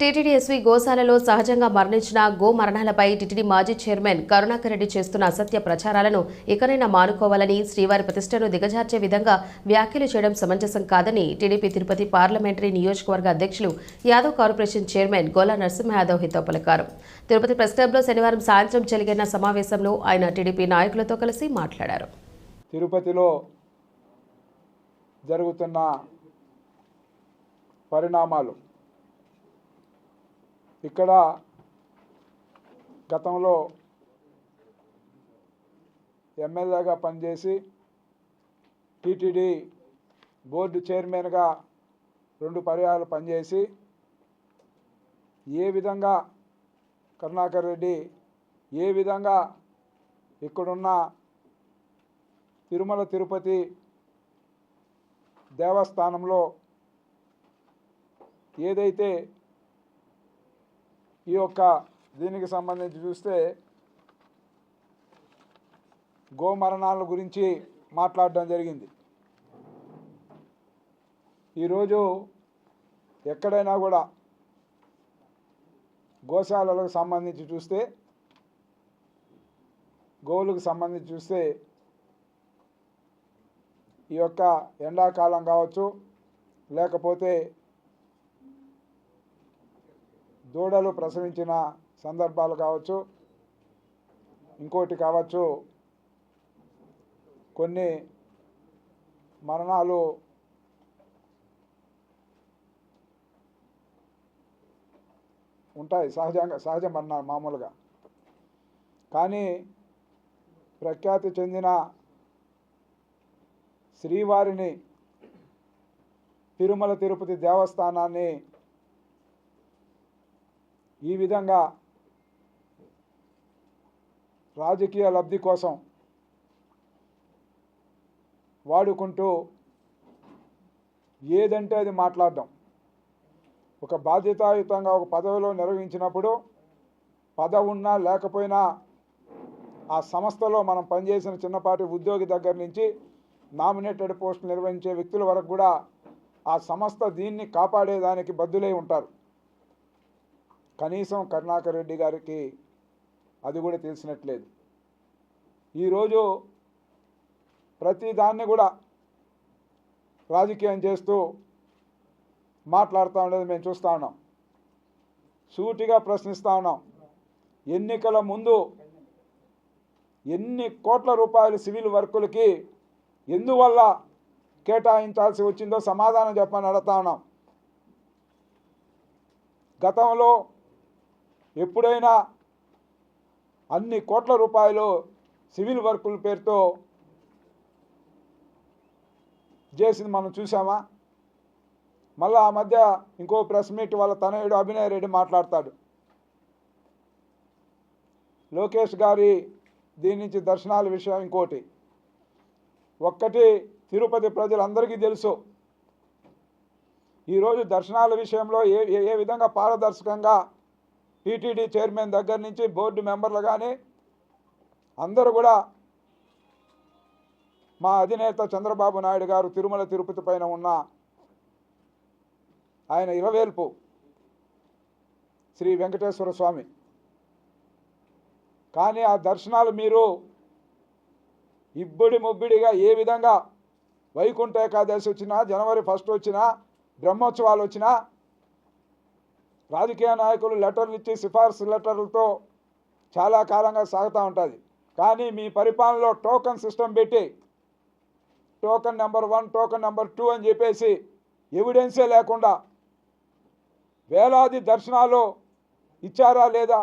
TTD SV గోశాలలో సహజంగా మరణించిన గో మరణాలపై టీటీడీ మాజీ చైర్మన్ కరుణాకర్ రెడ్డి చేస్తున్న అసత్య ప్రచారాలను ఇకనైనా మానుకోవాలని శ్రీవారి ప్రతిష్టను దిగజార్చే విధంగా వ్యాఖ్యలు చేయడం సమంజసం కాదని టీడీపీ తిరుపతి పార్లమెంటరీ నియోజకవర్గ అధ్యక్షులు యాదవ్ కార్పొరేషన్ చైర్మన్ గోలా నరసింహ యాదవ్ హితో పలికారు. తిరుపతి ప్రెస్ క్లబ్లో శనివారం సాయంత్రం జరిగిన సమావేశంలో ఆయన టీడీపీ నాయకులతో కలిసి మాట్లాడారు. తిరుపతిలో జరుగుతున్న పరిణామాలు ఇక్కడ గతంలో ఎమ్మెల్యేగా పనిచేసి టీటీడీ బోర్డు చైర్మన్గా రెండు పర్యాలు పనిచేసి ఏ విధంగా కరుణాకర్ రెడ్డి ఏ విధంగా ఇక్కడున్న తిరుమల తిరుపతి దేవస్థానంలో ఏదైతే ఈ యొక్క దీనికి సంబంధించి చూస్తే గోమరణాల గురించి మాట్లాడడం జరిగింది. ఈరోజు ఎక్కడైనా కూడా గోశాలలకు సంబంధించి చూస్తే గోవులకు సంబంధించి చూస్తే ఈ యొక్క ఎండాకాలం కావచ్చు లేకపోతే దూడలు ప్రసవించిన సందర్భాలు కావచ్చు ఇంకోటి కావచ్చు కొన్ని మరణాలు ఉంటాయి సహజంగా సహజ మరణాలు మామూలుగా. కానీ ప్రఖ్యాతి చెందిన శ్రీవారిని తిరుమల తిరుపతి దేవస్థానాన్ని ఈ విధంగా రాజకీయ లబ్ధి కోసం వాడుకుంటూ ఏదంటే అది మాట్లాడడం. ఒక బాధ్యతాయుతంగా ఒక పదవిలో నిర్వహించినప్పుడు పదవి ఉన్నా లేకపోయినా ఆ సంస్థలో మనం పనిచేసిన చిన్నపాటి ఉద్యోగి దగ్గర నుంచి నామినేటెడ్ పోస్టులు నిర్వహించే వ్యక్తుల వరకు కూడా ఆ సంస్థ దీన్ని కాపాడేదానికి బద్దులై ఉంటారు. కనీసం కరుణాకర్ రెడ్డి గారికి అది కూడా తెలిసినట్లేదు. ఈరోజు ప్రతి దాన్ని కూడా రాజకీయం చేస్తూ మాట్లాడుతూ ఉండేది మేము చూస్తూ ఉన్నాం. సూటిగా ప్రశ్నిస్తూ ఉన్నాం. ఎన్నికల ముందు ఎన్ని కోట్ల రూపాయలు సివిల్ వర్కులకి ఎందువల్ల కేటాయించాల్సి వచ్చిందో సమాధానం చెప్పని అడుగుతా ఉన్నాం. గతంలో ఎప్పుడైనా అన్ని కోట్ల రూపాయలు సివిల్ వర్కుల పేరుతో చేసింది మనం చూసామా మళ్ళీ ఆ మధ్య ఇంకో ప్రెస్ మీట్ వాళ్ళ తనయుడు అభినయ్ రెడ్డి మాట్లాడతాడు. లోకేష్ గారి దీని నుంచి దర్శనాల విషయం ఇంకోటి. ఒక్కటి తిరుపతి ప్రజలందరికీ తెలుసు. ఈరోజు దర్శనాల విషయంలో ఏ ఏ- ఏ విధంగా పారదర్శకంగా టీటీడీ చైర్మన్ దగ్గర నుంచి బోర్డు మెంబర్లు కానీ అందరూ కూడా మా అధినేత చంద్రబాబు నాయుడు గారు తిరుమల తిరుపతి పైన ఉన్న ఆయన ఇరవేల్పు శ్రీ వెంకటేశ్వర స్వామి. కానీ ఆ దర్శనాలు మీరు ఇబ్బడి ముబ్బిడిగా ఏ విధంగా వైకుంఠ ఏకాదశి వచ్చినా జనవరి ఫస్ట్ వచ్చినా బ్రహ్మోత్సవాలు వచ్చినా రాజకీయ నాయకులు లెటర్లు ఇచ్చి సిఫార్సు లెటర్లతో చాలా కాలంగా సాగుతూ ఉంటుంది. కానీ మీ పరిపాలనలో టోకన్ సిస్టమ్ పెట్టి token number one token number two అని చెప్పేసి ఎవిడెన్సే లేకుండా వేలాది దర్శనాలు ఇచ్చారా లేదా?